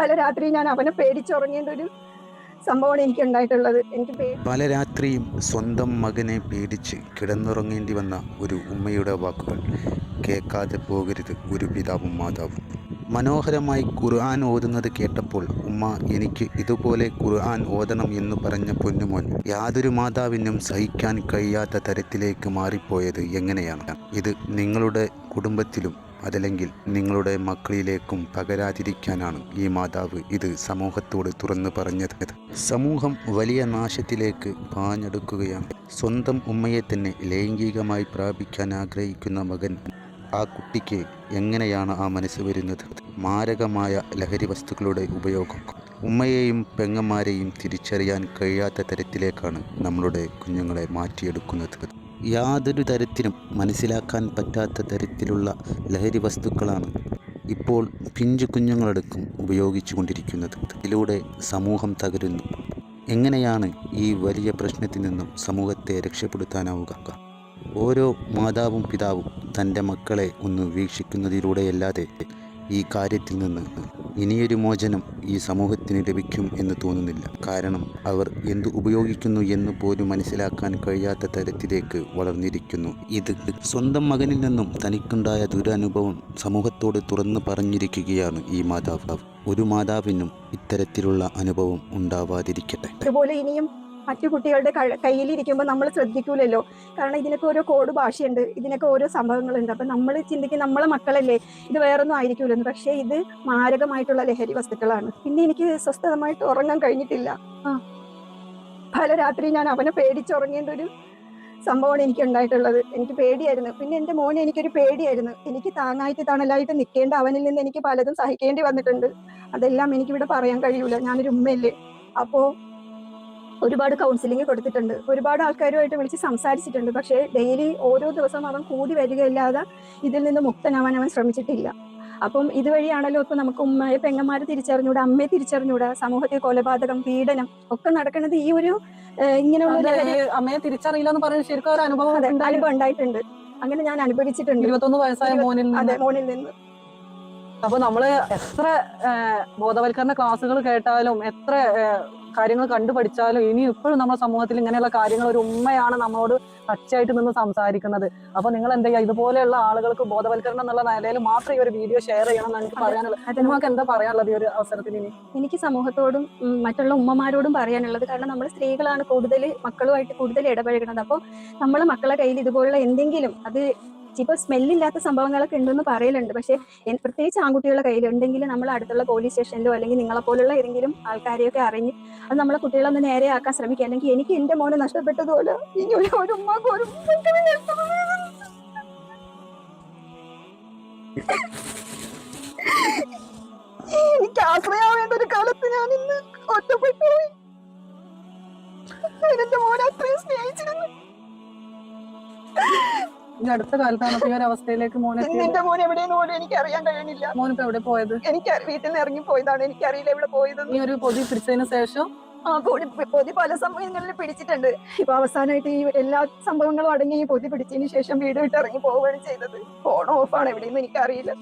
പല രാത്രി ഞാൻ അവനെ പേടിച്ചുറങ്ങേണ്ട ഒരു സംഭവമാണ് എനിക്ക് ഉണ്ടായിട്ടുള്ളത് എനിക്ക് പല രാത്രിയും സ്വന്തം മകനെ പേടിച്ച് കിടന്നുറങ്ങേണ്ടി വന്ന ഒരു ഉമ്മയുടെ വാക്കുകൾ കേൾക്കാതെ പോകരുത് ഒരു പിതാവും മാതാവും. മനോഹരമായി ഖുർആൻ ഓതുന്നത് കേട്ടപ്പോൾ ഉമ്മ എനിക്ക് ഇതുപോലെ ഖുർആൻ ഓതണം എന്ന് പറഞ്ഞ പൊന്നുമോൻ യാതൊരു മാതാവിനും സഹിക്കാൻ കഴിയാത്ത തരത്തിലേക്ക് മാറിപ്പോയത് എങ്ങനെയാണ്? ഇത് നിങ്ങളുടെ കുടുംബത്തിലും അതല്ലെങ്കിൽ നിങ്ങളുടെ മക്കളിലേക്കും പകരാതിരിക്കാനാണ് ഈ മാതാവ് ഇത് സമൂഹത്തോട് തുറന്നു പറഞ്ഞത്. സമൂഹം വലിയ നാശത്തിലേക്ക് പാഞ്ഞെടുക്കുകയാണ്. സ്വന്തം ഉമ്മയെ തന്നെ ലൈംഗികമായി പ്രാപിക്കാൻ ആഗ്രഹിക്കുന്ന മകൻ ആ കുട്ടിക്ക് എങ്ങനെയാണ് ആ മനസ്സ് വരുന്നത്? മാരകമായ ലഹരി വസ്തുക്കളുടെ ഉപയോഗം. ഉമ്മയെയും പെങ്ങന്മാരെയും തിരിച്ചറിയാൻ കഴിയാത്ത തരത്തിലേക്കാണ് നമ്മളുടെ കുഞ്ഞുങ്ങളെ മാറ്റിയെടുക്കുന്നത്. യാതൊരു തരത്തിലും മനസ്സിലാക്കാൻ പറ്റാത്ത തരത്തിലുള്ള ലഹരി വസ്തുക്കളാണ് ഇപ്പോൾ പിഞ്ചു കുഞ്ഞുങ്ങളടക്കം ഉപയോഗിച്ചു കൊണ്ടിരിക്കുന്നത്. ഇതിലൂടെ സമൂഹം തകരുന്നു. എങ്ങനെയാണ് ഈ വലിയ പ്രശ്നത്തിൽ നിന്നും സമൂഹത്തെ രക്ഷപ്പെടുത്താനാവുക? ഓരോ മാതാവും പിതാവും തന്റെ മക്കളെ ഒന്ന് വീക്ഷിക്കുന്നതിലൂടെയല്ലാതെ ഈ കാര്യത്തിൽ നിന്ന് ഇനിയൊരു മോചനം ഈ സമൂഹത്തിന് ലഭിക്കും എന്ന് തോന്നുന്നില്ല. കാരണം അവർ എന്ത് ഉപയോഗിക്കുന്നു എന്ന് പോലും മനസ്സിലാക്കാൻ കഴിയാത്ത തരത്തിലേക്ക് വളർന്നിരിക്കുന്നു. ഇത് സ്വന്തം മകനിൽ നിന്നും തനിക്കുണ്ടായ ദുരനുഭവം സമൂഹത്തോട് തുറന്നു പറഞ്ഞിരിക്കുകയാണ് ഈ മാതാവ്. ഒരു മാതാവിനും ഇത്തരത്തിലുള്ള അനുഭവം ഉണ്ടാവാതിരിക്കട്ടെ. അതുപോലെ ഇനിയും മറ്റു കുട്ടികളുടെ കയ്യിൽ കയ്യിലിരിക്കുമ്പോൾ നമ്മൾ ശ്രദ്ധിക്കൂലല്ലോ. കാരണം ഇതിനൊക്കെ ഓരോ കോഡ് ഭാഷയുണ്ട് ഇതിനൊക്കെ ഓരോ സംഭവങ്ങളുണ്ട്. അപ്പം നമ്മൾ ചിന്തിക്കും നമ്മളെ മക്കളല്ലേ ഇത് വേറൊന്നും ആയിരിക്കൂലെന്ന്. പക്ഷേ ഇത് മാരകമായിട്ടുള്ള ലഹരി വസ്തുക്കളാണ്. പിന്നെ എനിക്ക് സ്വസ്ഥതമായിട്ട് ഉറങ്ങാൻ കഴിഞ്ഞിട്ടില്ല. ആ. പല രാത്രി ഞാൻ അവനെ പേടിച്ചുറങ്ങേണ്ട ഒരു സംഭവമാണ് എനിക്ക് ഉണ്ടായിട്ടുള്ളത് എനിക്ക് പേടിയായിരുന്നു. പിന്നെ എന്റെ മോനെ എനിക്കൊരു പേടിയായിരുന്നു. എനിക്ക് താങ്ങായിട്ട് തണലായിട്ട് നിൽക്കേണ്ട അവനിൽ നിന്ന് എനിക്ക് പലതും സഹിക്കേണ്ടി വന്നിട്ടുണ്ട്. അതെല്ലാം എനിക്കിവിടെ പറയാൻ കഴിയൂല. ഞാനൊരു ഉമ്മയല്ലേ. അപ്പോൾ ഒരുപാട് കൗൺസിലിംഗ് കൊടുത്തിട്ടുണ്ട്. ഒരുപാട് ആൾക്കാരുമായിട്ട് വിളിച്ച് സംസാരിച്ചിട്ടുണ്ട്. പക്ഷേ ഡെയിലി ഓരോ ദിവസവും അവൻ കൂടി വരികയില്ലാതെ ഇതിൽ നിന്ന് മുക്തനാവാൻ അവൻ ശ്രമിച്ചിട്ടില്ല. അപ്പം ഇതുവഴിയാണല്ലോ ഇപ്പൊ നമുക്ക് ഉമ്മയെ പെങ്ങന്മാരെ തിരിച്ചറിഞ്ഞൂടാ അമ്മയെ തിരിച്ചറിഞ്ഞൂടാ സമൂഹത്തിൽ കൊലപാതകം പീഡനം ഒക്കെ നടക്കുന്നത് ഈ ഒരു ഇങ്ങനെയുള്ള അമ്മയെ തിരിച്ചറിയില്ല എന്ന് പറയുന്നത് ശരിക്കും ഒരു അനുഭവം അനുഭവം ഉണ്ടായിട്ടുണ്ട്. അങ്ങനെ ഞാൻ അനുഭവിച്ചിട്ടുണ്ട്. ഇരുപത്തൊന്ന് വയസ്സായ മോനിൽ അതെ മോനിൽ നിന്ന്. അപ്പൊ നമ്മൾ എത്ര ബോധവൽക്കരണ ക്ലാസ്സുകൾ കേട്ടാലും എത്ര കാര്യങ്ങൾ കണ്ടു പഠിച്ചാലും ഇനി ഇപ്പോഴും നമ്മുടെ സമൂഹത്തിൽ ഇങ്ങനെയുള്ള കാര്യങ്ങൾ ഒരു ഉമ്മയാണ് നമ്മളോട് പച്ചയായിട്ട് നിന്ന് സംസാരിക്കുന്നത്. അപ്പൊ നിങ്ങൾ എന്താ ചെയ്യുക? ഇതുപോലെയുള്ള ആളുകൾക്ക് ബോധവൽക്കരണം എന്നുള്ള നിലയിൽ മാത്രം ഈ ഒരു വീഡിയോ ഷെയർ ചെയ്യണം എന്ന് എനിക്ക് പറയാനുള്ളത്. നിങ്ങൾക്ക് എന്താ പറയാനുള്ളത് ഈ ഒരു അവസരത്തിൽ ഇനി? എനിക്ക് സമൂഹത്തോടും മറ്റുള്ള ഉമ്മമാരോടും പറയാനുള്ളത് കാരണം നമ്മൾ സ്ത്രീകളാണ് കൂടുതൽ മക്കളുമായിട്ട് കൂടുതൽ ഇടപഴകുന്നത്. അപ്പോൾ നമ്മൾ മക്കളെ കയ്യിൽ ഇതുപോലുള്ള എന്തെങ്കിലും അത് ഇപ്പൊ സ്മെല്ലില്ലാത്ത സംഭവങ്ങളൊക്കെ ഉണ്ടെന്ന് പറയലുണ്ട്. പക്ഷേ പ്രത്യേകിച്ച് ആൺകുട്ടികളുടെ കയ്യിൽ ഉണ്ടെങ്കിൽ നമ്മൾ അടുത്തുള്ള പോലീസ് സ്റ്റേഷനിലോ അല്ലെങ്കിൽ നിങ്ങളെ പോലുള്ള ഏതെങ്കിലും ആൾക്കാരെയൊക്കെ അറിഞ്ഞ് അത് നമ്മളെ കുട്ടികളെ ഒന്ന് നേരെയാക്കാൻ ശ്രമിക്കുക. അല്ലെങ്കിൽ എനിക്ക് എന്റെ മോനെ നഷ്ടപ്പെട്ടതുപോലെ ഇനി ഒരു ഒരു ഒരു കാലത്ത് ഞാൻ ഇന്ന് ഒറ്റപ്പെട്ടു എന്റെ മോനെ അത്രയും സ്നേഹിച്ചിരുന്നു. ഈ അടുത്ത കാലത്താണ് ഈ ഒരു അവസ്ഥയിലേക്ക് മോനെ എന്റെ മോൻ എവിടെയെന്ന് പോലും എനിക്ക് അറിയാൻ കഴിയണില്ല മോനിപ്പോ എവിടെ പോയത്? എനിക്ക് വീട്ടിൽ നിന്ന് ഇറങ്ങി പോയതാണ്. എനിക്ക് അറിയില്ല എവിടെ പോയത് ഈ ഒരു പൊതി പിടിച്ചതിന് ശേഷം? ആ പൊടി പൊതി പല സമയങ്ങളിൽ പിടിച്ചിട്ടുണ്ട്. ഇപ്പൊ അവസാനമായിട്ട് ഈ എല്ലാ സംഭവങ്ങളും അടങ്ങി ഈ പൊതി പിടിച്ചതിന് ശേഷം വീട് വിട്ട് ഇറങ്ങി പോവുകയാണ് ചെയ്തത്. ഫോൺ ഓഫാണ്. എവിടെയെന്ന് എനിക്കറിയില്ല.